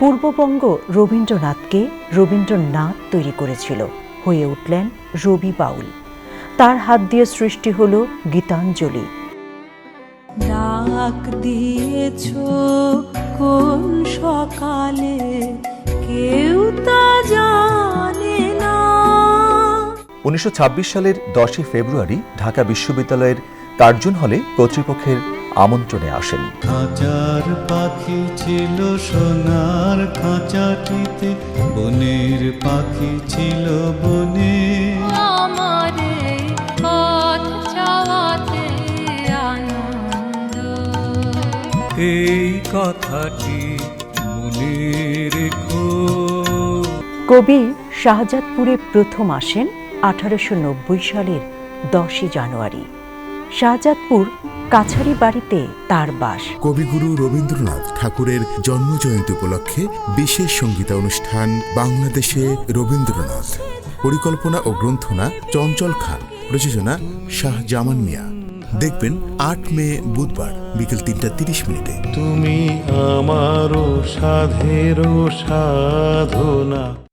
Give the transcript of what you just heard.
পূর্ববঙ্গ রবীন্দ্রনাথকে রবীন্দ্রনাথ তৈরি করেছিল। হয়ে উঠলেন রবি বাউল। তার হাত দিয়ে সৃষ্টি হল গীতাঞ্জলি। ডাক দিয়েছ কোন সকালে? কেউ তা জানে না। উনিশশো ছাব্বিশ সালের দশই ফেব্রুয়ারি ঢাকা বিশ্ববিদ্যালয়ের কার্জন হলে কর্তৃপক্ষের আমন্ত্রণে আসেন। খাঁচার পাখি ছিল সোনার খাঁচাটিতে বনের পাখি ছিল বনে। আমারে পথ চাওয়াতে আনন্দ। এই কথাটি মনে রেখো। কবি শাহজাদপুরে প্রথম আসেন আঠারোশো নব্বই সালের দশই জানুয়ারি। শাহজাদপুর কাছারি বাড়িতে তার বাস। কবিগুরু রবীন্দ্রনাথ ঠাকুরের জন্মজয়ন্তী উপলক্ষে বিশেষ সঙ্গীতা অনুষ্ঠান বাংলাদেশে রবীন্দ্রনাথ। পরিকল্পনা ও গ্রন্থনা চঞ্চল খান প্রযোজনা শাহ জামান মিয়া। দেখবেন আট মে বুধবার বিকেল তিনটা তিরিশ মিনিটে। তুমি আমারও সাধেরও সাধনা।